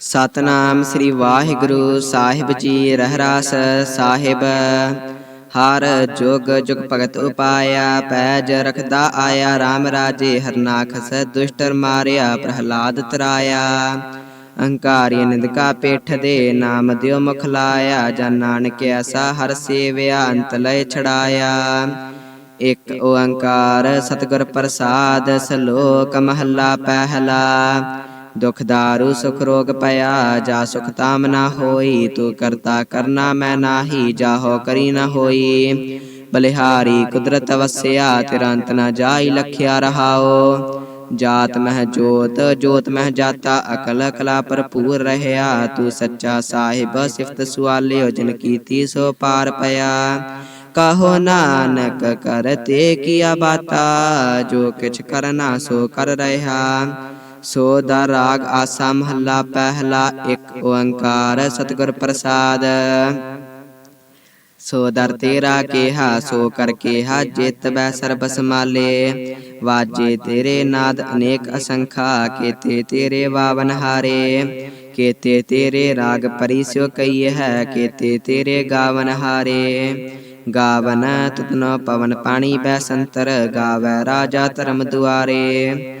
ਸਤਨਾਮ ਸ੍ਰੀ ਵਾਹਿਗੁਰੂ ਸਾਹਿਬ ਜੀ ਰਹਿਰਾਸ ਸਾਹਿਬ। ਹਰ ਜੁਗ ਜੁਗ ਭਗਤ ਉਪਾਇਆ, ਪੈਜ ਰਖਦਾ ਆਇਆ RAM ਰਾਜੇ ਹਰਨਾਖਸ ਦੁਸ਼ਟਰ ਮਾਰਿਆ, ਪ੍ਰਹਲਾਦ ਤਰਾਇਆ। ਅਹੰਕਾਰੀ ਨਿੰਦਕਾ ਪੇਠ ਦੇ ਨਾਮ ਦਿਓ ਮੁਖ ਲਾਇਆ ਜਨ ਨਾਨਕ ਐਸਾ ਹਰ ਸੇਵਿਆ, ਅੰਤ ਲੈ ਛੜਾਇਆ ਇਕ ਓੰਕਾਰ ਸਤਿਗੁਰ ਪ੍ਰਸਾਦ, ਸ਼ਲੋਕ ਮਹੱਲਾ ਪਹਿਲਾ। ਦੁਖ ਦਾਰੂ ਸੁਖ ਰੋਗ ਪਿਆ ਜਾ ਸੁਖ ਤਾਮ ਨਾ ਹੋਈ ਤੂੰ ਕਰਤਾ ਕਰਨਾ ਮੈਂ ਨਾਹੀ ਜਾਹੋ ਕਰੀ ਨਾ ਹੋਈ ਬਲਿਹਾਰੀ ਕੁਦਰਤ ਵਸਿਆ ਤੇਰਾ ਅੰਤ ਨਾ ਜਾਈ ਲਖਿਆ ਰਹਾਓ ਜਾਤ ਮਹਿ ਜੋਤ ਜੋਤ ਮਹਿ ਜਾਤਾ ਅਕਲ ਕਲਾ ਭਰਪੂਰ ਰਹਿਆ ਤੂੰ ਸੱਚਾ ਸਾਹਿਬ ਸਿਫਤ ਸੁਆਲਿਓ ਜਿਨ ਕੀਤੀ ਸੋ ਪਾਰ ਪਿਆ ਕਹੋ ਨਾਨਕ ਕਰਤੇ ਕੀਆ ਬਾਤਾ ਜੋ ਕਿਛ ਕਰਨਾ ਸੋ ਕਰ ਰਹਾ ਸੋ ਦਾ ਰਾਗ ਆਸਾ ਮਹੱਲਾ ਪਹਿਲਾ ਇੱਕ ਓੰਕਾਰ ਸਤਿਗੁਰ ਪ੍ਰਸਾਦ। ਸੋ ਦਰ ਤੇਰਾ ਕੇਹਾ, ਸੋ ਕਰ ਕੇਹਾ, ਜਿਤ ਬੈ ਸਰਬ ਸਮਾਲੇ ਵਾਜੇ ਤੇਰੇ ਨਾਦ ਅਨੇਕ ਅਸੰਖਾ, ਕੇਤੇ ਤੇਰੇ ਵਾਵਨ ਹਾਰੇ। ਕੇਤੇ ਤੇਰੇ ਰਾਗ ਪਰਿਸਿਓ ਕਈ ਹੈ, ਕੇਤੇ ਤੇਰੇ ਗਾਵਨ ਹਾਰੇ। ਗਾਵਨ ਤੁਤਨੋ ਪਵਨ ਪਾਣੀ ਬੈ ਸੰਤਰ, ਗਾਵੈ ਰਾਜਾ ਧਰਮ ਦੁਆਰੇ।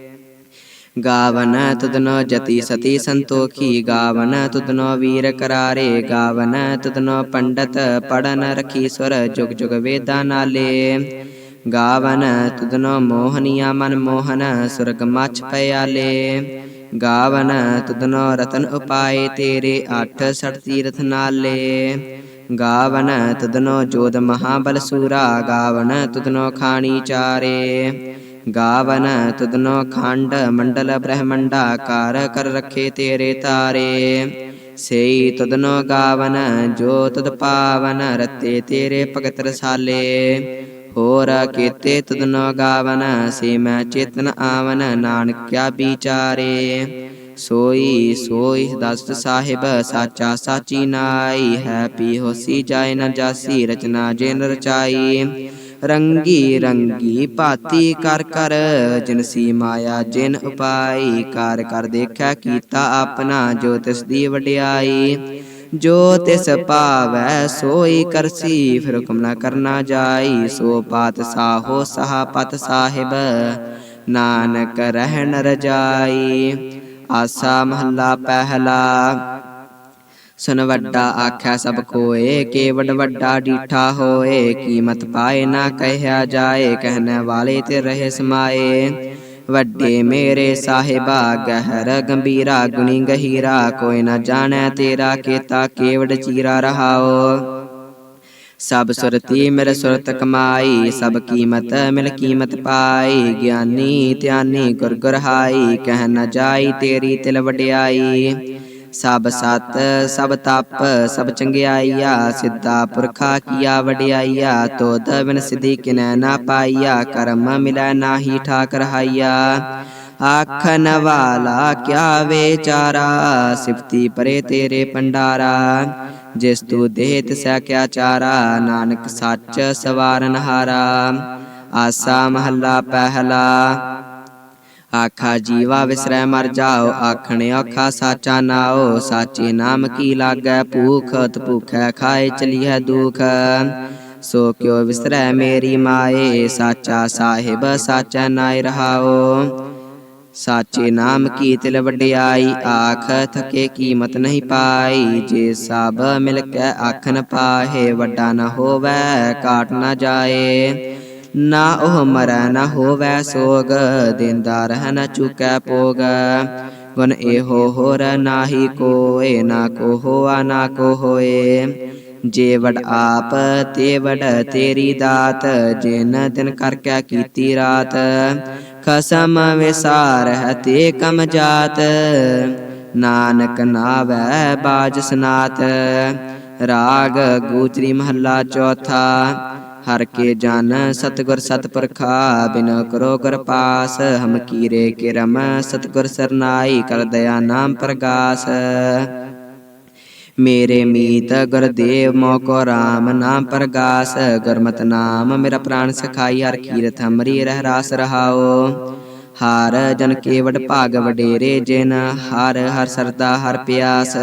ਗਾਵਨ ਤੁਧਨੋ ਜਤੀ ਸਤੀ ਸੰਤੋਖੀ ਗਾਵਨ ਤੁਧਨੋ ਵੀਰ ਕਰਾਰੇ ਗਾਵਨ ਤੁਧਨੋ ਪੰਡਤ ਪੜਨ ਰਖੀ ਸੁਰ ਜੁਗ ਜੁਗ ਵੇਦਾਂ ਨਾਲੇ ਗਾਵਨ ਤੁਧਨੋ ਮੋਹਨੀਆ ਮਨ ਮੋਹਨ ਸੁਰਗ ਮਛ ਪਿਆਲੇ ਗਾਵਨ ਤੁਧਨੋ ਰਤਨ ਉਪਾਏ ਤੇਰੇ ਅੱਠ ਸਠ ਤੀਰਥ ਨਾਲੇ ਗਾਵਨ ਤੁਧਨੋ ਜੋਧ ਮਹਾਬਲ ਸੂਰਾ ਗਾਵਨ ਤੁਧਨੋ ਖਾਣੀ ਚਾਰੇ ਗਾਵਨ ਤੁਧਨੋ ਖੰਡ ਮੰਡਲ ਬ੍ਰਹਮੰਡਾ ਕਰ ਕਰ ਰਖੇ ਤੇਰੇ ਤਾਰੇ। ਸੇਈ ਤੁਧਨੋ ਗਾਵਨ, ਜੋ ਤਦ ਪਾਵਨ, ਰਤੇ ਤੇਰੇ ਭਗਤ ਰਸਾਲੇ। ਹੋਰ ਕੀਤੇ ਤੁਧਨੋ ਗਾਵਨ, ਸੇ ਮੈਂ ਚੇਤਨ ਆਵਨ, ਨਾਨਕਿਆ ਵਿਚਾਰੇ। ਸੋਈ ਸੋਈ ਦਸਤ ਸਾਹਿਬ, ਸਾਚਾ ਸਾਚੀ ਨਾਈ, ਹੈ ਪੀ ਹੋਸੀ ਜਾਏ ਨਾ ਜਾਸੀ, ਰਚਨਾ ਜਿਨ ਰਚਾਈ। ਰੰਗੀ ਰੰਗੀ ਭਾਤੀ ਕਰ ਕਰ ਜਿਨਸੀ ਮਾਇਆ ਜਿਨ ਉਪਾਈ, ਕਰ ਕਰ ਦੇਖਿਆ ਕੀਤਾ ਆਪਣਾ, ਜੋ ਤਿਸ ਦੀ ਵਡਿਆਈ। ਜੋ ਤਿਸ ਭਾਵੈ ਸੋਈ ਕਰਸੀ, ਫਿਰ ਹੁਕਮ ਨਾ ਕਰਨਾ ਜਾਈ। ਸੋ ਪਾਤ ਸਾਹੋ ਸਹਾ ਪਤ ਸਾਹਿਬ, ਨਾਨਕ ਰਹਿਣ ਰਜਾਈ। ਆਸਾ ਮਹੱਲਾ ਪਹਿਲਾ ਸੁਨ ਵੱਡਾ ਆਖਿਆ ਸਭ ਕੋਏ ਕੇਵਡ ਵੱਡਾ ਡੀਠਾ ਹੋਏ, ਕੀਮਤ ਪਾਏ ਨਾ ਕਹਿਆ ਜਾਏ, ਕਹਿਣ ਵਾਲੇ ਤੇ ਰਹੇ ਸਮਾਏ। ਵੱਡੇ ਮੇਰੇ ਸਾਹਿਬਾ, ਗਹਿਰ ਗੰਭੀਰਾ, ਗੁਣੀ ਗਹੀਰਾ, ਕੋਈ ਨਾ ਜਾਣੈ ਤੇਰਾ ਕੀਤਾ ਕੇਵੜ ਚੀਰਾ ਰਹਾਓ। ਸਭ ਸੁਰਤੀ ਮਿਲ ਸੁਰਤ ਕਮਾਈ, ਸਭ ਕੀਮਤ ਮਿਲ ਕੀਮਤ ਪਾਈ, ਗਿਆਨੀ ਧਿਆਨੀ ਗੁਰ ਗੁਰ ਕਹਿ ਨਾ ਜਾਈ ਤੇਰੀ ਤਿਲ ਵਡਿਆਈ। ਸਭ ਸਤ, ਸਭ ਤਪ, ਸਭ ਚੰਗਿਆਈਆ, ਸਿੱਧਾ ਪੁਰਖਾ ਕੀਆ ਵਡਿਆਈਆ ਤੋਦ ਬਿਨ ਸਿਧੀ ਕਿਨੈ ਨਾ ਪਾਈਆ, ਕਰਮ ਮਿਲੈ ਨਾਹੀ ਠਾਕ ਰਹਾਈਆ ਆਖਨ ਵਾਲਾ ਕਿਆ ਵਿਚਾਰਾ, ਸਿਫਤੀ ਪਰੇ ਤੇਰੇ ਪੰਡਾਰਾ ਜਿਸ ਤੂੰ ਦੇਹ ਤਿਸੈ ਕਿਆ ਚਾਰਾ, ਨਾਨਕ ਸੱਚ ਸਵਾਰਨ ਹਾਰਾ। ਆਸਾ ਮਹੱਲਾ ਪਹਿਲਾ ਆਖਾ ਜੀਵਾ ਵਿਸਰੈ ਮਰ ਜਾਓ ਆਖਣ ਆਖਾ ਸਾਚਾ ਨਾਓ ਸਾਚੇ ਨਾਮ ਕੀ ਲਾਗੈ ਭੂਖ ਤ ਭੂਖੈ ਖਾਏ ਚਲੀਐ ਦੁਖ ਸੋ ਕਿਉ ਵਿਸਰੈ ਮੇਰੀ ਮਾਏ ਸਾਚਾ ਸਾਹਿਬ ਸਾਚਾ ਨਾਇ ਰਹਾਓ ਸਾਚੇ ਨਾਮ ਕੀ ਤਿਲ ਵਡਿਆਈ ਆਖ ਥਕੇ ਕੀਮਤ ਨਹੀਂ ਪਾਈ ਜੇ ਸਭ ਮਿਲ ਕੇ ਆਖਨ ਪਾਹੇ ਵੱਡਾ ਨਾ ਹੋਵੇ ਕਾਟ ਨਾ ਜਾਏ ਨਾ ਉਹ ਮਰੈ, ਨਾ ਹੋਵੈ ਸੋਗ, ਦਿੰਦਾ ਰਹਿ ਨਾ ਚੁਕੈ ਪੋਗ ਗੁਣ ਇਹੋ ਹੋਰ ਨਾਹੀ ਕੋਏ, ਨਾ ਕੋ ਹੋਆ ਨਾ ਕੋ ਹੋਏ ਜੇ ਵਡ ਆਪ ਤੇ ਵਡ ਤੇਰੀ ਦਾਤ, ਜਿਨ ਦਿਨ ਕਰ ਕੀਤੀ ਰਾਤ। ਖਸਮ ਵਿਸਾਰ ਹੈ ਤੇ ਕਮ ਜਾਤ। ਨਾਨਕ ਨਾਵੈ ਬਾਜ ਸਨਾਤ। ਰਾਗ ਗੂਚਰੀ ਮਹੱਲਾ ਚੌਥਾ। ਹਰ ਕੇ ਜਨ ਸਤਗੁਰ ਸਤਪੁਰਖਾ, ਬਿਨ ਕਰੋ ਗੁਰ ਪਾਸ, ਹਮ ਕੀਰੇ ਕਿਰਮ ਸਤਗੁਰ ਸਰਨਾਈ, ਕਰ ਦਇਆ ਨਾਮ ਪ੍ਰਗਾਸ। ਮੇਰੇ ਮੀਤ ਗੁਰਦੇਵ ਮੋਕੋ ਰਾਮ ਨਾਮ ਪ੍ਰਗਾਸ, ਗੁਰਮਤ ਨਾਮ ਮੇਰਾ ਪ੍ਰਾਨ ਸਖਾਈ, ਹਰ ਕੀਰਤ ਹਮਰੀ ਰਹਿ ਰਾਸ ਰਹਾਓ ਹਰ ਜਨ ਕੇਵਡ ਭਾਗ ਵਡੇਰੇ ਜਿਨ, ਹਰ ਹਰ ਸਰਦਾ ਹਰ ਪਿਆਸ।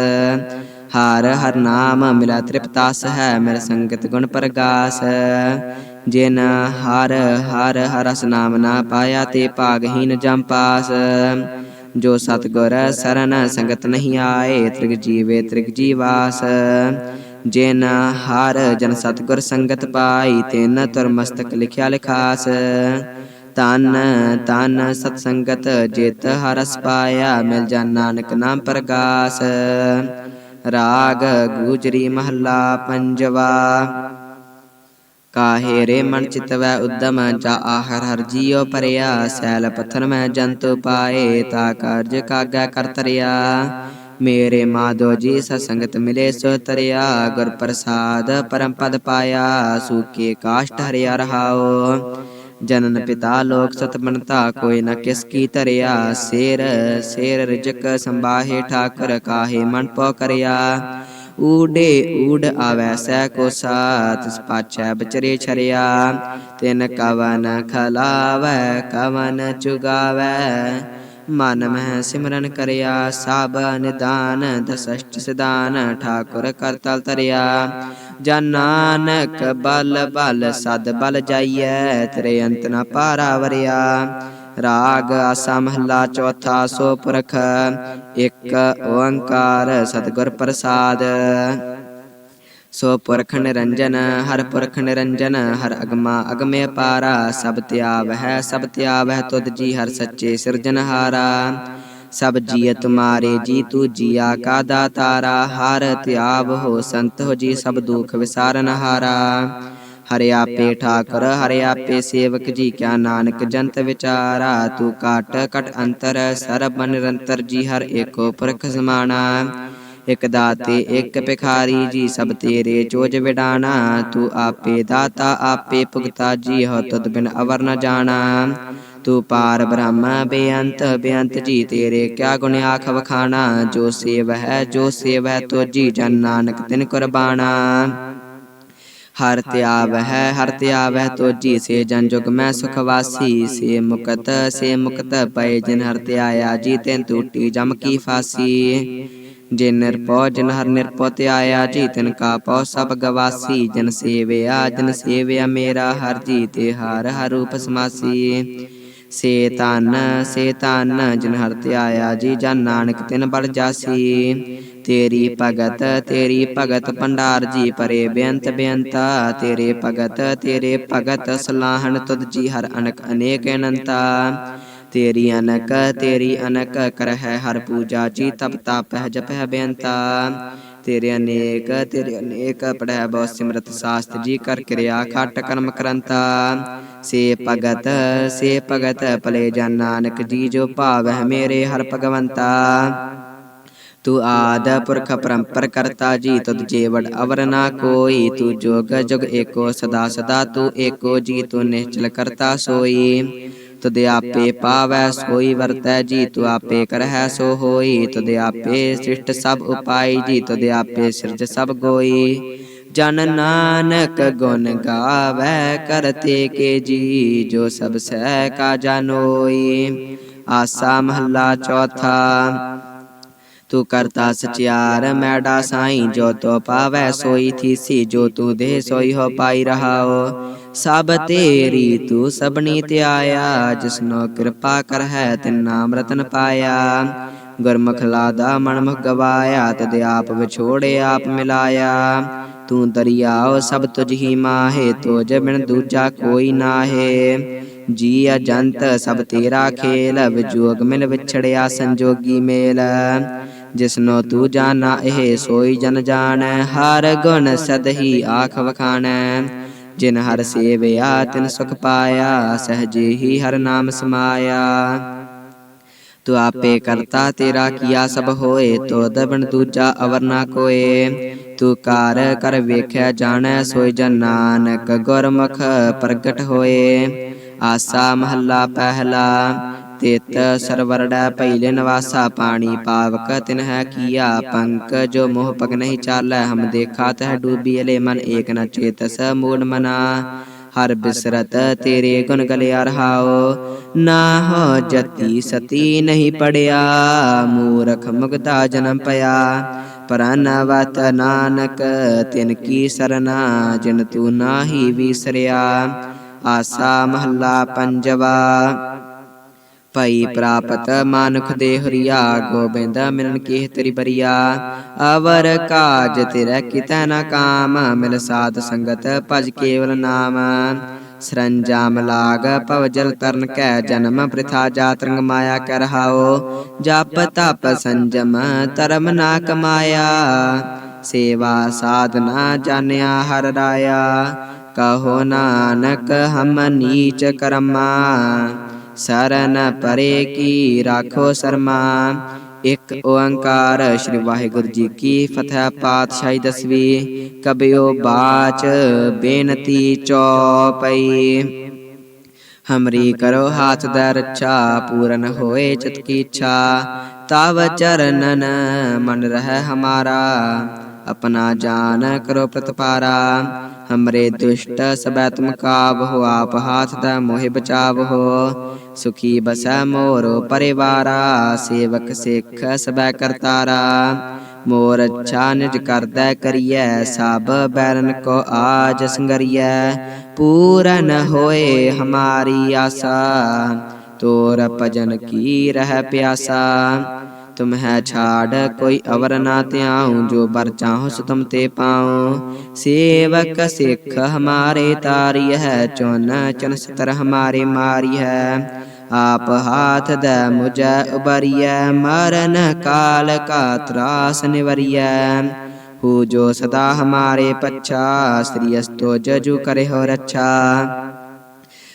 ਹਰ ਹਰ ਨਾਮ ਮਿਲਾ ਤ੍ਰਿਪਤਾਸ ਹੈ ਮੇਰਾ ਸੰਗਤ ਗੁਣ ਪ੍ਰਗਾਸ। ਜਿਨ ਹਰ ਹਰ ਹਰਸ ਨਾਮ ਨਾ ਪਾਇਆ ਤੇ ਭਾਗਹੀਨ ਜਮ ਪਾਸ। ਜੋ ਸਤਗੁਰ ਸਰਨ ਸੰਗਤ ਨਹੀਂ ਆਏ, ਤ੍ਰਿਗ ਜੀਵੇ ਤ੍ਰਿਗ ਜੀਵਾਸ। ਜਿਨ ਹਰ ਜਨ ਸਤਗੁਰ ਸੰਗਤ ਪਾਈ, ਤਿਨ ਤੁਰ ਮਸਤਕ ਲਿਖਿਆ ਲਿਖਾਸ। ਤਨ ਤਨ ਸਤ ਸੰਗਤ ਜਿਤ ਹਰਸ ਪਾਇਆ, ਮਿਲ ਜਾ ਨਾਨਕ ਨਾਮ ਪ੍ਰਗਾਸ। ਰਾਗ ਗੂਜਰੀ ਮਹੱਲਾ ਪੰਜਵਾ। ਕਾਹੇ ਰੇ ਮਨ ਚਿਤਵੈ ਉਦਮ ਜਾ ਆਹਰ ਹਰ ਜੀਉ ਪਰਿਆ ਸੈਲ ਪੱਥਰ ਮੈਂ ਜੰਤੂ ਪਾਏ, ਤਾ ਕਾਰਜ ਕਾਗਾ ਕਰ ਤਰਿਆ। ਮੇਰੇ ਮਾਧੋ ਜੀ ਸੰਗਤ ਮਿਲੇ ਸੋ ਤਰਿਆ। ਗੁਰ ਪ੍ਰਸਾਦ ਪਰਮ ਪਦ ਪਾਇਆ, ਸੂਕੇ ਕਾਸ਼ਟ ਹਰਿਆ ਰਹਾਓ ਜਨਨ ਪਿਤਾ ਲੋਕ ਸਤ ਬਣਤਾ ਕੋਈ ਨ ਕਿਸ ਕੀ ਧਰਿਆ। ਸੇਰ ਸੇਰ ਰਿਜਕ ਸੰਬਾਹੇ ਠਾਕਰ ਕਾਹੇ ਮਨ ਪੋ ਕਰਿਆ। ਊਡੇ ਊਡ ਆਵੈ ਸੈ ਕੋ ਸਾਥ ਪਾਛੈ ਬਚਰੇ ਛਰਿਆ। ਤਿਨ ਕਵਨ ਖਲਾਵੈ ਕਵਨ ਚੁਗਾਵੈ। ਮਨ ਮਹਿ ਸਿਮਰਨ ਕਰਿਆ ਸਭ ਨਿਦਾਨ ਦਸਸ਼ਟ ਸਿਦਾਨ ਠਾਕੁਰ ਕਰਤਲ ਤਰਿਆ। ਜਨ ਨਾਨਕ ਬਲ ਬਲ, ਸਦ ਬਲ ਜਾਈਐ, ਤੇਰੇ ਅੰਤ ਨ ਪਾਰਾ ਵਰਿਆ। ਰਾਗ ਆਸਾ ਮਹੱਲਾ ਚੌਥਾ ਸੋ ਪੁਰਖ, ਇੱਕ ਓੰਕਾਰ ਸਤਿਗੁਰ ਪ੍ਰਸਾਦ। ਸੋ ਪੁਰਖ ਨਿਰੰਜਨ ਹਰ ਪੁਰਖ ਨਿਰੰਜਨ ਹਰ ਅਗਮਾ ਅਗਮੇ ਪਾਰਾ ਸਭ ਤਿਆਵ ਹੈ ਸਭ ਤਿਆਵ ਹੈ ਤੁਧ ਜੀ ਹਰ ਸੱਚੇ ਸਿਰਜਨਹਾਰਾ ਸਭ ਜੀਅ ਤੁਮਾਰੇ ਜੀ ਤੂ ਜੀਆ ਕਾ ਦਾਤਾਰਾ ਹਰ ਤਿਆਵ ਹੋ ਸੰਤ ਹੋ ਜੀ ਸਭ ਦੁਖ ਵਿਸਾਰਨਹਾਰਾ ਹਰਿ ਆਪੇ ਠਾਕੁਰ ਹਰਿ ਆਪੇ ਸੇਵਕ ਜੀ ਕਿਆ ਨਾਨਕ ਜੰਤ ਵਿਚਾਰਾ ਤੂੰ ਕਾਟ ਕਟ ਅੰਤਰ ਸਰਬ ਨਿਰੰਤਰ ਜੀ ਹਰ ਏਕੋ ਪੁਰਖ ਸਮਾਣਾ ਇਕ ਦਾਤੇ, ਇਕ ਭਿਖਾਰੀ ਜੀ, ਸਭ ਤੇਰੇ ਚੋਜ ਵਿਡਾਣਾ। ਤੂੰ ਆਪੇ ਦਾਤਾ, ਆਪੇ ਭੁਗਤਾ ਜੀ ਹੋ ਤੁਧ ਬਿਨ ਅਵਰ ਨ ਜਾਣਾ। ਤੂੰ ਪਾਰ ਬ੍ਰਹਮ, ਬੇਅੰਤ ਬੇਅੰਤ ਜੀ, ਤੇਰੇ ਕਿਆ ਗੁਣ ਆਖ ਵਖਾਣਾ। ਜੋ ਸੇਵ ਹੈ ਜੋ ਸੇਵ ਹੈ ਤੋ ਜੀ ਜਨ ਨਾਨਕ ਤਿਨ ਕੁਰਬਾਨਾ ਹਰ ਤਿਆਵ ਹੈ ਹਰ ਤਿਆਵ ਹੈ ਤੋਜੀ ਸੇ ਜਨ ਜੁਗ ਮੈਂ ਸੁਖ ਵਾਸੀ। ਸੇ ਮੁਕਤ ਸੇ ਮੁਕਤ ਪਏ ਜਿਨ ਹਰ ਤਿਆਇਆ ਜੀ, ਤੈਨ ਟੂਟੀ ਜਮ ਕੀ ਫਾਸੀ। ਜੇ ਨਿਰਪਉ ਜਿਨ ਹਰ ਨਿਰਪਉ ਧਿਆਇਆ ਜੀ ਤਿਨ ਕਾ ਪਉ ਸਭ ਗਵਾਸੀ। ਜਨ ਸੇਵਿਆ ਜਨ ਸੇਵਿਆ ਮੇਰਾ, ਹਰ ਜੀ ਤੇ ਹਰ ਹਰ ਰੂਪ ਸਮਾਸੀ। ਸੇ ਤਨ ਸੇ ਤਨ ਜਿਨ ਹਰ ਧਿਆਇਆ, ਜੀ ਜਨ ਨਾਨਕ ਤਿਨ ਬੜ ਜਾਸੀ। ਤੇਰੀ ਭਗਤ ਤੇਰੀ ਭਗਤ ਭੰਡਾਰ, ਜੀ ਪਰੇ ਬੇਅੰਤ ਬੇਅੰਤਾ। ਤੇਰੇ ਭਗਤ ਤੇਰੇ ਭਗਤ ਸਲਾਹਣ, ਤੁਧ ਜੀ ਹਰ ਅਨਕ ਅਨੇਕ ਅਨੰਤਾ। ਤੇਰੀ ਅਨਕ ਤੇਰੀ ਅਨਕ ਕਰਹਿ ਹਰ ਪੂਜਾ ਜੀ, ਤਪ ਤਪਹਿ ਜਪਹਿ ਬੇਅੰਤਾ। ਤੇਰੇ ਅਨੇਕ ਤੇਰੇ ਅਨੇਕ ਪੜਹਿ ਬਹੁ ਸਿਮਰਤ ਸਾਸਤ ਜੀ, ਕਰ ਕਿਰਿਆ ਖਟ ਕਰਮ ਕਰੰਤਾ। ਸੇ ਭਗਤ ਸੇ ਭਗਤ ਭਲੇ ਜਨ ਨਾਨਕ ਜੀ, ਜੋ ਭਾਵਹਿ ਮੇਰੇ ਹਰ ਭਗਵੰਤਾ। ਤੂੰ ਆਦ ਪੁਰਖ ਪਰੰਪਰ ਕਰਤਾ ਜੀ, ਤੁਧ ਜੀਵੜ ਅਵਰ ਨਾ ਕੋਈ। ਤੂੰ ਜੋਗ ਜੁਗ ਏਕੋ ਸਦਾ ਸਦਾ, ਤੂੰ ਏਕੋ ਜੀ, ਤੂੰ ਨਿਸ਼ਚਲ ਕਰਤਾ ਸੋਈ। ਤੁਧ ਆਪੇ ਪਾਵੈ ਸੋਈ ਵਰਤੈ ਜੀ ਤੂੰ ਆਪੇ ਕਰਹਿ ਸੋ ਹੋਈ। ਤੁਧ ਆਪੇ ਸ੍ਰਿਸ਼ਟ ਸਭ ਉਪਾਈ ਜੀ ਤੁਧ ਆਪੇ ਸਿਰਜ ਸਭ ਗੋਈ। ਜਨ ਨਾਨਕ ਗੁਣ ਗਾਵੈ ਕਰਤੇ ਕੇ ਜੀ, ਜੋ ਸਭ ਸਹਿ ਕਾ ਜਾਨੋਈ ਆਸਾ ਮਹੱਲਾ ਚੌਥਾ। ਤੂੰ ਕਰਤਾ ਸਚਿਆਰ, ਮੈਡਾ ਸਾਈ ਜੋ ਤੋ ਪਾਵੈ ਸੋਈ ਥੀਸੀ, ਜੋ ਤੂੰ ਦੇ ਸੋਈ ਹੋ ਪਾਈ ਰਹਾਓ। ਸਭ ਤੇਰੀ ਤੂੰ ਸਭਨੀ ਤੇ ਜਿਸਨੋ ਕਿਰਪਾ ਕਰ ਹੈ ਤਿਨ ਰਤਨ ਪਾਇਆ। ਗੁਰਮੁਖ ਲਾਦਾ ਮਨ ਗਵਾਇਆ, ਤਦ ਆਪ ਵਿਛੋੜੇ ਆਪ ਮਿਲਾਇਆ। ਤੂੰ ਦਰਿਆਓ ਸਭ ਤੁਝ ਹੀ ਮਾਹੇ, ਤੋਜ ਬਿਨ ਦੂਜਾ ਕੋਈ ਨਾਹੇ। ਜੀ ਅਜੰਤ ਸਭ ਤੇਰਾ ਖੇਲ, ਵਿਜੋਗ ਮਿਲ ਵਿਛੜਿਆ ਸੰਜੋਗੀ ਮੇਲ। ਜਿਸਨੋ ਤੂੰ ਜਾਣਾ ਇਹ ਸੋਈ ਜਨ ਜਾਣੈ, ਹਰ ਗੁਣ ਸਦਹੀ ਆਖ ਵਖਾਣੈ। ਜਿਨ ਹਰ ਸੇਵਿਆ, ਤਿਨ ਸੁਖ ਪਾਇਆ, ਸਹਜੇ ਹੀ ਹਰ ਨਾਮ ਸਮਾਇਆ। ਤੂੰ ਆਪੇ ਕਰਤਾ, ਤੇਰਾ ਕੀਆ ਸਭ ਹੋਏ ਤੋਦ ਬਿਨ ਦੂਜਾ ਅਵਰ ਨਾ ਕੋਏ। ਤੂੰ ਕਾਰ ਕਰ ਵੇਖਿਆ, ਜਾਣੈ, ਸੋਈ ਜਨ ਨਾਨਕ ਗੁਰਮੁਖ ਪ੍ਰਗਟ ਹੋਏ। ਆਸਾ ਮਹੱਲਾ ਪਹਿਲਾ ਤਿਤ ਸਰਵਰੜਾ ਪਹਿਲੇ ਨਵਾਸਾ ਪਾਣੀ ਪਾਵਕ ਤਿਨ ਹੈ ਕੀਆ ਪੰਕ, ਜੋ ਮੋਹ ਪਗ ਨਹੀਂ ਚਾਲੈ, ਹਮ ਦੇਖਾ ਤਹ ਡੂਬੀ ਅਲੇ ਮਨ ਏਕ ਨ ਚੇਤਸ ਮੂੜ ਮਨਾ, ਹਰ ਬਿਸਰਤ ਤੇਰੇ ਗੁਣ ਗਲਿਆ ਰਹਾਓ ਨਾ ਹੋ ਜਤੀ ਸਤੀ ਨਹੀਂ ਪੜਿਆ, ਮੂਰਖ ਮੁਗਦਾ ਜਨਮ ਪਿਆ। ਪਰਨਵਤ ਨਾਨਕ, ਤਿਨ ਕੀ ਸਰਨਾ, ਜਿਨ ਤੂੰ ਨਾਹੀ ਵਿਸਰਿਆ। ਆਸਾ ਮਹੱਲਾ ਪੰਜਵਾ। ਭਈ ਪ੍ਰਾਪਤ ਮਾਨੁਖ ਦੇ ਹਰੀਆ, ਗੋਬਿੰਦ, ਮਿਲਨ ਕੀ ਤੇਰੀ ਬਰੀਆ। ਅਵਰ ਕਾਜ ਤੇਰਾ ਕਿਤੈ ਨਾ ਕਾਮ, ਮਿਲ ਸਾਧ ਸੰਗਤ ਭਜ ਕੇਵਲ ਨਾਮ। ਸਰੰਜਾਮ ਲਾਗ ਭਵ ਜਲ ਤਰਨ ਕੈ ਜਨਮ, ਪ੍ਰਥਾ ਜਾਤ ਰੰਗ ਮਾਇਆ ਕਰ ਹਾਓ। ਜਪ ਤਪ ਸੰਜਮ, ਧਰਮ ਨਾ ਕਮਾਇਆ। ਸੇਵਾ ਸਾਧਨਾ ਜਾਣਿਆ ਹਰ ਰਾਇਆ। ਕਹੋ ਨਾਨਕ ਹਮ ਨੀਚ ਕਰਮਾ। ਸਰਨ ਪਰੇ ਕੀ ਰਾਖੋ ਸਰਮਾ। ਇੱਕ ਓੰਕਾਰ ਸ੍ਰੀ ਵਾਹਿਗੁਰੂ ਜੀ ਕੀ ਫਤਿਹ ਪਾਤਸ਼ਾਹੀ ਦਸਵੀ। ਕਬਿਓ ਬਾਚ ਬੇਨਤੀ ਚੌਪਈ। ਹਮਰੀ ਕਰੋ ਹਾਥ ਦਾ ਰੱਛਾ, ਪੂਰਨ ਹੋਏ ਚਿਤ ਕੀ ਇੱਛਾ। ਤਵ ਚਰਨਨ ਮਨ ਰਹਿ ਹਮਾਰਾ। ਆਪਣਾ ਜਾਨ ਕਰੋ ਪ੍ਰਤਪਾਰਾ। ਹਮਰੇ ਦੁਸ਼ਟ ਸਬੈ ਤੁਮ ਕਾਬ ਹੋ ਆਪ ਹਾਥ ਦਾ ਮੋਹਿ ਬਚਾਵ ਹੋ ਸੁਖੀ ਬਸੈ ਮੋਰੋ ਪਰਿਵਾਰਾ, ਸੇਵਕ ਸਿੱਖ ਸਬੈ ਕਰਤਾਰਾ। ਮੋਰ ਅੱਛਾ ਨਿਜ ਕਰਦਾ ਕਰੀਐ, ਸਭ ਬੈਰਨ ਕੋ ਆਜ ਸੰਗਰੀਐ। ਪੂਰਨ ਹੋਏ ਹਮਾਰੀ ਆਸਾ, ਤੋਰ ਭਜਨ ਕੀ ਰਹਿ ਪਿਆਸਾ। तुम है छाड़, कोई अवर ना त्याऊं, जो बर चाहो सो तुम ते पाऊँ। सेवक सिख हमारे तारी है, चौन, चन सतर हमारे मारी है। आप हाथ द मुझे उबरिय मरन काल का त्रास निवरिय। हु जो सदा हमारे पच्छा श्री अस्तो जजु करे हो रक्षा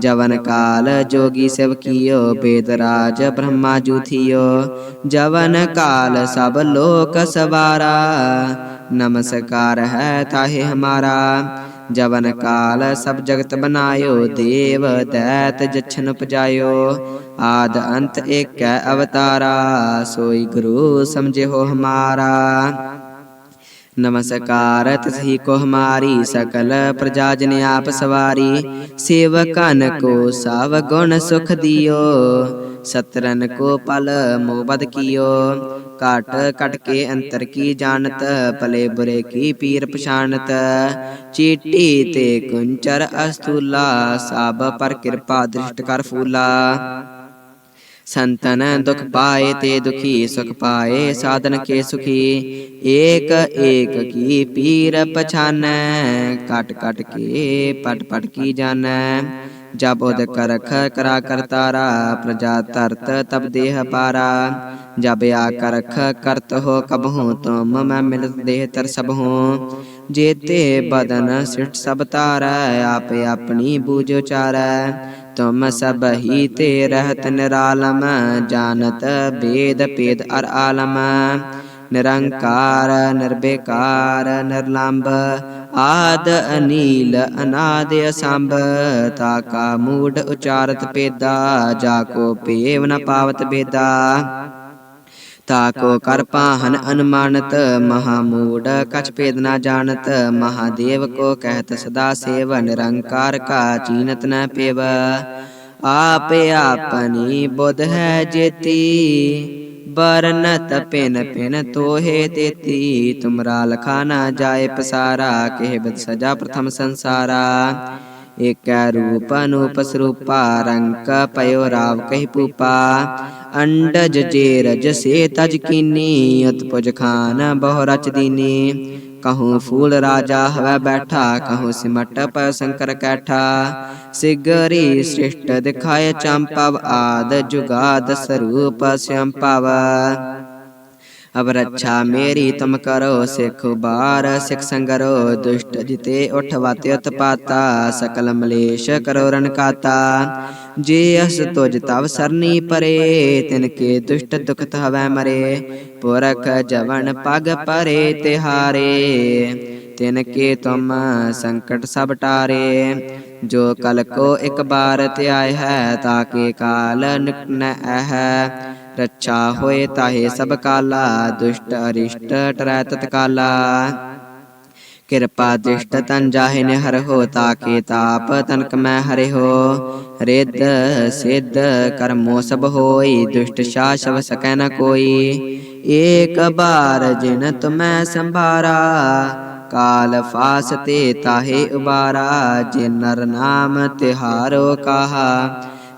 ਜਵਨ ਕਾਲ ਜੋਗੀ ਸਿਵ ਕੀਓ ਬੇਦ ਰਾਜ ਬ੍ਰਹਮਾ ਜੂਥਿਓ ਜਵਨ ਕਾਲ ਸਭ ਲੋਕ ਸਵਾਰਾ ਨਮਸਕਾਰ ਹੈ ਤਾਹੇ ਹਮਾਰਾ ਜਵਨ ਕਾਲ ਸਭ ਜਗਤ ਬਨਾਇਓ ਦੇਵ ਦੈਤ ਜਛਨ ਉਪਜਾਇਓ ਆਦ ਅੰਤ ਏਕੈ ਅਵਤਾਰਾ ਸੋਈ ਗੁਰੂ ਸਮਝੇ ਹੋ ਨਮਸਕਾਰਤ ਸਹੀ ਕੋ ਹਮਾਰੀ ਸਕਲ ਪ੍ਰਜਾ ਜਨ ਆਪ ਸਵਾਰੀ ਸੇਵਕਨ ਕੋ ਸਭ ਗੁਣ ਸੁਖ ਦਿਓ ਸਤਰਨ ਕੋ ਪਲ ਮੋਬਦ ਕੀਓ ਘਟ ਘਟ ਕੇ ਅੰਤਰ ਕੀ ਜਾਣਤ ਭਲੇ ਬੁਰੇ ਕੀ ਪੀਰ ਪਛਾਨਤ ਚੀਟੀ ਤੇ ਕੁੰਚਰ ਅਸਤੂਲਾ ਸਭ ਪਰ ਕਿਰਪਾ ਦ੍ਰਿਸ਼ਟ ਕਰ ਫੂਲਾ ਸੰਤਨ ਦੁਖ ਪਾਏ ਤੇ ਦੁਖੀ ਸੁਖ ਪਾਏ ਸਾਧਨ ਕੇ ਸੁਖੀ ਏਕ ਏਕ ਕੀ ਪੀਰ ਪਛਾਨੈ ਕਟ ਕਟ ਕੇ ਪਟ ਪਟ ਕੀ ਜਾਣੈ ਜਬ ਉਦ ਕਰਖ ਕਰਾ ਕਰਤਾਰਾ ਪ੍ਰਜਾ ਤਰਤ ਤਬ ਦੇਹ ਪਾਰਾ। ਜਬ ਆ ਕਰਖ ਕਰਤ ਹੋ ਕਬਹੂ ਤੁਮ ਮੈਂ ਮਿਲਤ ਦੇਹ ਤਰ ਸਭ। ਹੂੰ ਜੇਤੇ ਬਦਨ ਸਿਠ ਸਭ ਤਾਰੈ ਆਪ ਆਪਣੀ ਬੂਝ ਉਚਾਰੈ। तुम सब ही ते रहत निरालम जानत वेद पेद अर आलम निरंकार निर्विकार निर्लंब आद अनील अनाद असंभ ताका मूड उचारत पेदा जाको पेव न पावत बेदा ਤਾਕੋ ਕਰ ਪਾਹਨ ਅਨੁਮਾਨਤ ਮਹਾ ਮੂੜ ਕਛ ਭੇਦ ਨਾ ਜਾਣਤ ਮਹਾਦੇਵ ਕੋ ਕਹਿਤ ਸਦਾ ਸੇਵ ਨਿਰੰਕਾਰ ਕਾ ਚੀਨਤ ਨ ਪੇਵ। ਆਪੇ ਆਪਨੀ ਬੁੱਧ ਹੈ ਜੇਤੀ। ਬਰਨਤ ਪਿਨ ਪਿਨ ਤੋਹੇ ਤੇਤੀ ਤੁਮਰਾ ਲਖਾਨਾ ਜਾਏ ਪਸਾਰਾ ਕਹਿ ਬਤ ਸਜਾ ਪ੍ਰਥਮ ਸੰਸਾਰਾ। ਏਕੈ ਰੂਪ ਅਨੂਪ ਸਰੂਪਾ, ਰੰਗ ਪਇਓ ਰਾਵ ਕਹਿ ਪੂਪਾ। ਅੰਡਜ ਜੇ ਰਜ ਸੇ ਤਜ ਕੀਨੀ, ਅਤਪੁਜ ਖਾਨ ਬਹੁ ਰਚ ਦੀਨੀ। ਕਹੂੰ ਫੂਲ ਰਾਜਾ ਹਵੈ ਬੈਠਾ, ਕਹੂੰ ਸਿਮਟ ਪੈ ਸ਼ੰਕਰ ਕੈਠਾ। ਸਿਗਰੀ ਸ੍ਰਿਸ਼ਟ ਦਿਖਾਏ ਚੰਪਵ, ਆਦ ਜੁਗਾਦ ਸਰੂਪ ਸਿਆੰਪਵ ਅਬ ਰੱਛਾ ਮੇਰੀ ਤੁਮ ਕਰੋ ਸਿਖ ਬਾਰ ਸਿਖ ਸੰਗਰੋ ਦੁਸ਼ਟ ਜਿਤੇ ਉਠਵਾਤੇ ਉਤਪਾਤਾ, ਸਕਲ ਮਲੇਸ਼ ਕਰੋ ਰਨ ਕਾਤਾ। ਜੇ ਅਸ ਤੁਜ ਤਵ ਸਰਨੀ ਪਰੇ, ਤਿਨ ਕੇ ਦੁਸ਼ਟ ਦੁਖ ਹਵੈ ਮਰੇ। ਪੁਰਖ ਜਵਨ ਪਗ ਪਰੇ ਤਿਹਾਰੇ, ਤਿਨ ਕੇ ਤੁਮ ਸੰਕਟ ਸਭ ਟਾਰੇ। ਜੋ ਕਲ ਕੋ ਇਕ ਬਾਰ ਧਿਆਇ ਹੈ ਤਾਕੇ ਕਾਲ ਨਿਕਟ ਹੈ ਰੱਛਾ ਹੋਏ ਤਾਹੇ ਸਭ ਕਾਲਾ, ਦੁਸ਼ਟ ਅਰਿਸ਼ਟ ਟਰੈ ਤਤਕਾਲਾ ਕਿਰਪਾ ਦ੍ਰਿਸ਼ਟ ਤਨ ਜਾਹੇ ਨੇ ਹਰ ਹੋ, ਤਾਕੇ ਤਾਪ ਤਨਕ ਮੈਂ ਹਰਿ ਹੋ। ਰਿੱਧ ਸਿੱਧ ਕਰਮੋ ਸਭ ਹੋਈ, ਦੁਸ਼ਟ ਸ਼ਾਸਵ ਸਕੈ ਨ ਕੋਈ। ਏਕ ਬਾਰ ਜਿਨ ਤੁਮੈ ਸੰਭਾਰਾ, ਕਾਲ ਫਾਸ ਤੇ ਤਾਹੇ ਉਬਾਰਾ। ਜਿਨ ਨਰ ਨਾਮ ਤਿਹਾਰੋ ਕਹਾ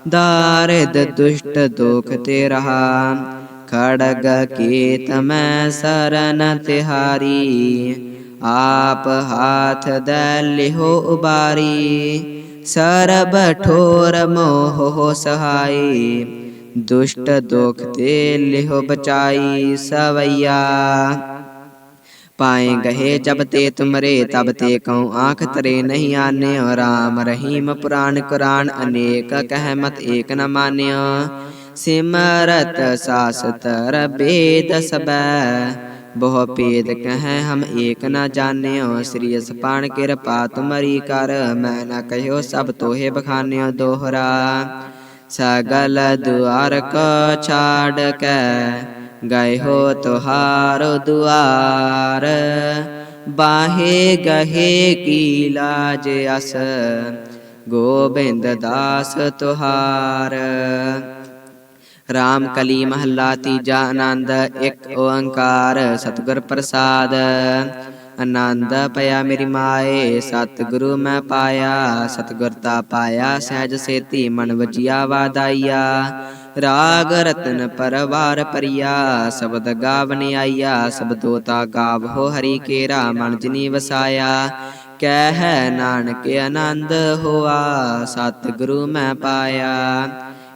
ਦਾਰਿਦ ਦੁਸ਼ਟ ਦੁਖ ਤੇ ਰਹਾ ਖੜਗ ਕੀਤ ਮੈਂ ਸਰਨ ਤਿਹਾਰੀ ਆਪ ਹਾਥ ਦੇ ਲਿਹੋ ਉਬਾਰੀ ਸਰਬ ਠੋਰ ਮੋਹ ਸਹਾਈ ਦੁਸ਼ਟ ਦੁਖ ਤੇ ਲਿਹੋ ਬਚਾਈ ਸਵਈਆ ਪਾਏ ਗਏ ਜਬ ਤੇ ਤੁਮਰੇ ਤਬ ਤੇ ਕਉ ਆਂਖ ਤਰੇ ਨਹੀਂ ਆਨਿਓ ਰਾਮ ਰਹੀਮ ਪੁਰਾਨ ਕੁਰਾਨ ਅਨੇਕ ਕਹਿ ਮਤ ਏਕ ਨ ਮਾਨਿਓ। ਸਿਮਰਤ ਸਾਸਤਰ ਬੇਦ ਸਬੈ ਬਹੁ ਪੇਦ ਕਹੈ ਹਮ ਏਕ ਨ ਜਾਣਿਓ। ਸ੍ਰੀ ਅਸਪਾਨ ਕਿਰਪਾ ਤੁਮਰੀ ਕਰ। ਮੈਂ ਨ ਕਹਿਓ ਸਭ ਤੋਹੇ ਬਖਾਨਿਓ ਦੋਹਰਾ। ਸਗਲ ਦੁਆਰ ਕੋ ਛਾੜ ਕੇ। ਗਏ ਹੋ ਤੁਹਾਰੋ ਦੁਆਰ, ਬਾਹੇ ਗਹੇ ਕੀ ਲਾਜ ਅਸ, ਗੋਬਿੰਦ ਦਾਸ ਤੁਹਾਰ। ਰਾਮ ਕਲੀ ਮਹੱਲਾ ਤੀਜਾ ਆਨੰਦ, ਇੱਕ ਓੰਕਾਰ ਸਤਿਗੁਰ ਪ੍ਰਸਾਦ। ਆਨੰਦ ਪਿਆ ਮੇਰੀ ਮਾਏ, ਸਤਿਗੁਰੂ ਮੈਂ ਪਾਇਆ, ਸਤਿਗੁਰ ਤਾ ਪਾਇਆ, ਸਹਿਜ ਸੇਤੀ ਮਨ ਵਜਿਆ ਵਾਦਾਈਆ ਰਾਗ ਰਤਨ ਪਰਵਾਰ ਪਰਿਆ, ਸ਼ਬਦ ਗਾਵਨ ਆਈਆ ਸਬਦੋ ਤਾ ਗਾਵੋ ਹਰੀ ਕੇਰਾ, ਮਨ ਜਿਨੀ ਵਸਾਇਆ। ਕਹਿ ਨਾਨਕ ਆਨੰਦ ਹੋਆ, ਸਤਿਗੁਰੂ ਮੈਂ ਪਾਇਆ।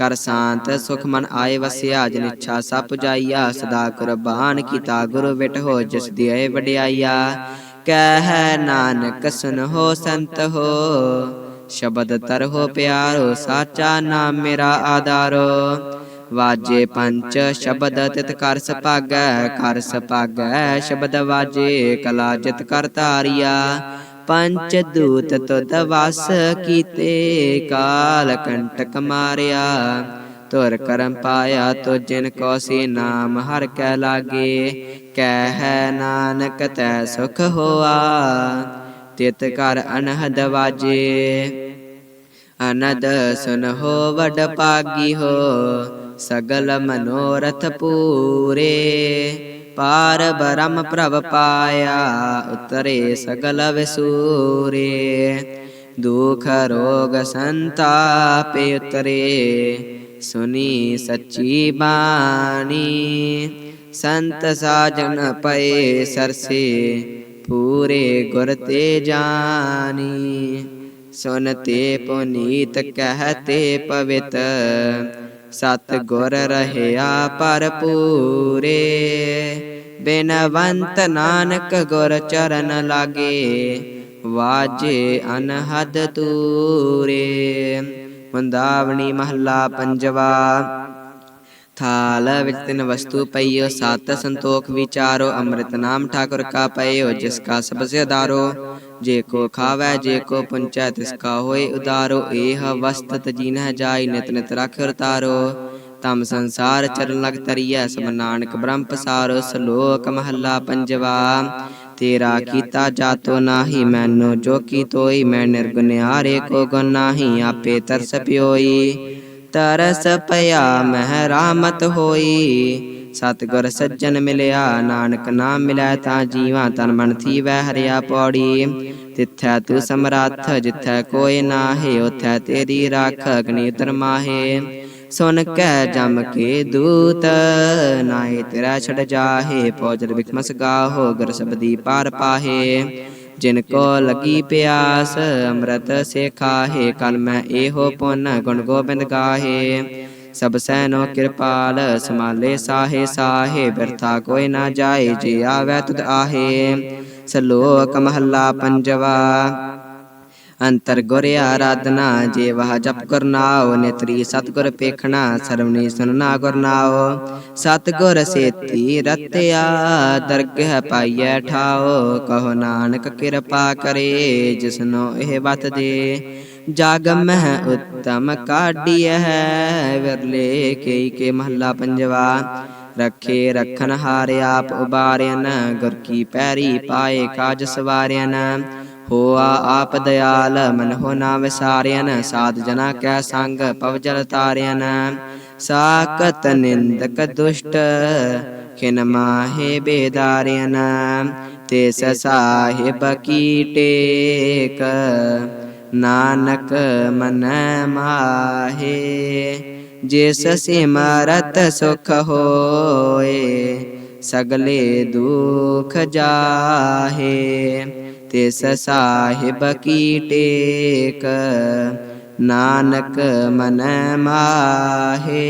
ਕਰ ਸ਼ਾਂਤ, ਸੁਖ ਮਨ ਆਏ ਵਸਿਆ, ਜਿਨ ਇੱਛਾ ਸਭ ਪੁਜਾਈਆ ਸਦਾ ਕੁਰਬਾਨ ਕੀਤਾ, ਗੁਰੂ ਵਿਟ ਹੋ ਜਿਸ ਦੀ ਵਡਿਆਈਆ। ਕਹਿ ਨਾਨਕ ਸੁਨ ਹੋ ਸੰਤ ਹੋ, ਸ਼ਬਦ ਤਰ ਹੋ ਪਿਆਰੋ, ਸਾਚਾ ਨਾਮ ਮੇਰਾ ਆਧਾਰੋ। ਵਾਜੇ ਪੰਚ ਸ਼ਬਦ ਤਿਤ ਕਰ ਸਪਾਗੈ ਕਰ ਸਪਾਗੈ ਸ਼ਬਦ ਵਾਜੇ, ਕਲਾ ਜਿਤ ਕਰ ਤਾਰਿਆ ਪੰਚ ਦੂਤ ਤੁਧ ਵਸ ਕੀਤੇ ਕਾਲ ਕੰਟਕ ਮਾਰਿਆ ਤੁਰ ਕਰਮ ਪਾਇਆ ਤੋ ਜਿਨ ਕੋ ਸੇ ਨਾਮ, ਹਰ ਕੈ ਲਾਗੇ। ਕਹਿ ਨਾਨਕ ਤੈ ਸੁਖ ਹੋਆ, ਤਿਤ ਕਰ ਅਨਹਦ ਵਾਜੇ। ਅਨਦ ਸੁਨ ਹੋ ਵਡ ਪਾਗੀ ਹੋ, ਸਗਲ ਮਨੋਰਥ ਪੂਰੇ। ਪਾਰ ਬ੍ਰਹਮ ਪ੍ਰਭ ਪਾਇਆ ਉਤਰੇ ਸਗਲ ਵਿਸੂਰੇ ਦੁਖ ਰੋਗ ਸੰਤਾਪੇ ਉਤਰੇ ਸੁਨੀ ਸੱਚੀ ਬਾਣੀ ਸੰਤ ਸਾਜਨ ਪਏ ਸਰਸੇ ਪੂਰੇ ਗੁਰ ਤੇ ਜਾਨੀ ਸੁਨਤੇ ਪੁਨੀਤ ਕਹਤੇ ਪਵਿੱਤ ਸਤ ਗੁਰ ਰਹਿਆ ਪਰਪੂਰੇ ਬਿਨਵੰਤ ਨਾਨਕ ਗੁਰ ਚਰਨ ਲਾਗੇ, ਵਾਜੇ ਅਨਹਦ ਤੂਰੇ। ਮੰਦਾਵਣੀ ਮਹੱਲਾ ਪੰਜਵਾ। ਥਾਲ ਵਿੱਚ ਤਿਨ ਵਸਤੂ ਪਈਓ, ਸਤ ਸੰਤੋਖ ਵਿਚਾਰੋ, ਅੰਮ੍ਰਿਤ ਨਾਮ ਠਾਕੁਰ ਕਾ ਪਈਓ, ਜਿਸ ਕਾ ਸਭ ਸੇ ਆਧਾਰੋ ਜੇ ਕੋ ਖਾਵੈ, ਜੇ ਕੋ ਪੁੰਚੈ, ਤਿਸ ਕਾ ਹੋਏ ਉਦਾਰੋ। ਏਹ ਵਸਤ ਜੀਨਹਿ ਜਾਈ, ਨਿਤ ਨਿਤ ਰਖ ਤਾਰੋ ਤਮ ਸੰਸਾਰ ਚਰਨ ਲਗ ਤਰੀਐ ਸਭ ਨਾਨਕ ਬ੍ਰਹਮ ਪਸਾਰੋ, ਸ਼ਲੋਕ ਮਹੱਲਾ ਪੰਜਵਾ। ਤੇਰਾ ਕੀਤਾ ਜਾਤੋ ਨਾਹੀ, ਮੈਨੋ ਜੋ ਕੀ ਤੋਈ, ਮੈਂ ਨਿਰਗੁਨਿਆਰੇ ਕੋ ਗੁਣ ਨਾਹੀ, ਆਪੇ ਤਰਸ ਪਿਓਈ। ਤਰਸ ਪਿਆ, ਮਹਿ ਰਾਮਤ ਹੋਈ। ਸਤਿਗੁਰ ਸੱਜਣ ਮਿਲਿਆ, ਨਾਨਕ ਨਾਮ ਮਿਲੈ ਤਾਂ ਜੀਵਾ, ਤਨ ਮਨ ਥੀਵੈ ਹਰਿਆ ਪੌੜੀ। ਤਿੱਥੈ ਤੂੰ ਸਮਰੱਥ, ਜਿੱਥੈ ਕੋਈ ਨਾਹੀ ਉਥੈ ਤੇਰੀ ਰੱਖ, ਅਗਨੀ ਉਤਰ ਮਾਹੇ। ਸੁਨ ਕੈ ਜਮ ਕੇ ਦੂਤ ਨਾਹੀ ਤੇਰਾ ਛੜ ਜਾਹੇ ਪੌਜਰ ਬਿਖਮਸ ਗਾਹੋ, ਗਰ ਸਬਦੀ ਪਾਰ ਪਾਹੇ। ਜਿਨ ਕੋ ਲਗੀ ਪਿਆਸ, ਅੰਮ੍ਰਿਤ ਸੇਖਾਹੇ ਕਲ ਮੈਂ ਇਹੋ ਪੁੰਨ ਗੁਣ ਗੋਬਿੰਦ ਗਾਹੇ। ਸਭ ਸੈਨੋ ਕਿਰਪਾਲ ਸਮਾਲੇ ਸਾਹੇ ਸਾਹੇ, ਬਿਰਥਾ ਕੋਈ ਨਾ ਜਾਏ, ਜੇ ਆਵੈ ਤੁਧ ਆਹੇ। ਸਲੋਕ ਮਹੱਲਾ ਪੰਜਵਾ ਅੰਤਰ ਗੁਰ ਆਰਾਧਨਾ, ਜੇ ਵਹ ਜਪ ਗੁਰ ਨਾਉ, ਨੇਤਰੀ ਸਤਗੁਰ ਪੇਖਣਾ ਸਰਵਨੀ ਸੁਨਨਾ ਗੁਰ ਨਾਉ। ਸਤਗੁਰ ਸੇਤੀ ਰਤਿਆ, ਦਰਗਹ ਪਾਈਐ ਠਾਓ ਕਹੋ ਨਾਨਕ ਕਿਰਪਾ ਕਰੇ, ਜਿਸਨੋ ਇਹ ਬਤ ਦੇ। ਜਗ ਮਹਿ ਉਤਮ ਕਾਢੀਐ, ਵਿਰਲੇ ਕਈ ਕੇ ਮਹੱਲਾ ਪੰਜਵਾ। ਰੱਖੇ ਰਖਨ ਹਾਰ ਆਪ ਉਬਾਰਿਆਨ ਗੁਰ ਕੀ ਪੈਰੀ ਪਾਏ ਕਾਜ ਸਵਾਰਿਆਨ ਹੋਆ ਆਪ ਦਿਆਲ, ਮਨ ਹੋ ਨਾ ਵਿਸਾਰਿਆਨ ਸਾਧ ਜਨਾ ਕੈ ਸੰਗ ਪਵਜਲ ਤਾਰਿਆਨ ਸਾਕਤ ਨਿੰਦਕ ਦੁਸ਼ਟ, ਖਿਨ ਮਾਹੇ ਬੇਦਾਰਿਆਨ ਤੇ ਸਾਹਿਬ ਕੀ ਟੇਕ, ਨਾਨਕ ਮਨ ਮਾਹੇ। ਜਿਸ ਸਿਮਰਤ ਸੁਖ ਹੋਏ, ਸਗਲੇ ਦੁਖ ਜਾਹੇ। ਤਿਸ ਸਾਹਿਬ ਕੀ ਟੇਕ, ਨਾਨਕ ਮਨ ਮਾਹੇ,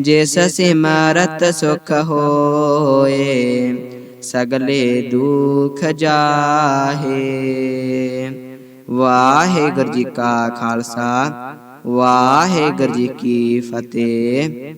ਜਿਸ ਸਿਮਰਤ ਸੁਖ ਹੋਏ, ਸਗਲੇ ਦੁਖ ਜਾਹੇ। ਵਾਹਿਗੁਰੂ ਜੀ ਕਾ ਖਾਲਸਾ, ਵਾਹਿਗੁਰੂ ਜੀ ਕੀ ਫਤਿਹ।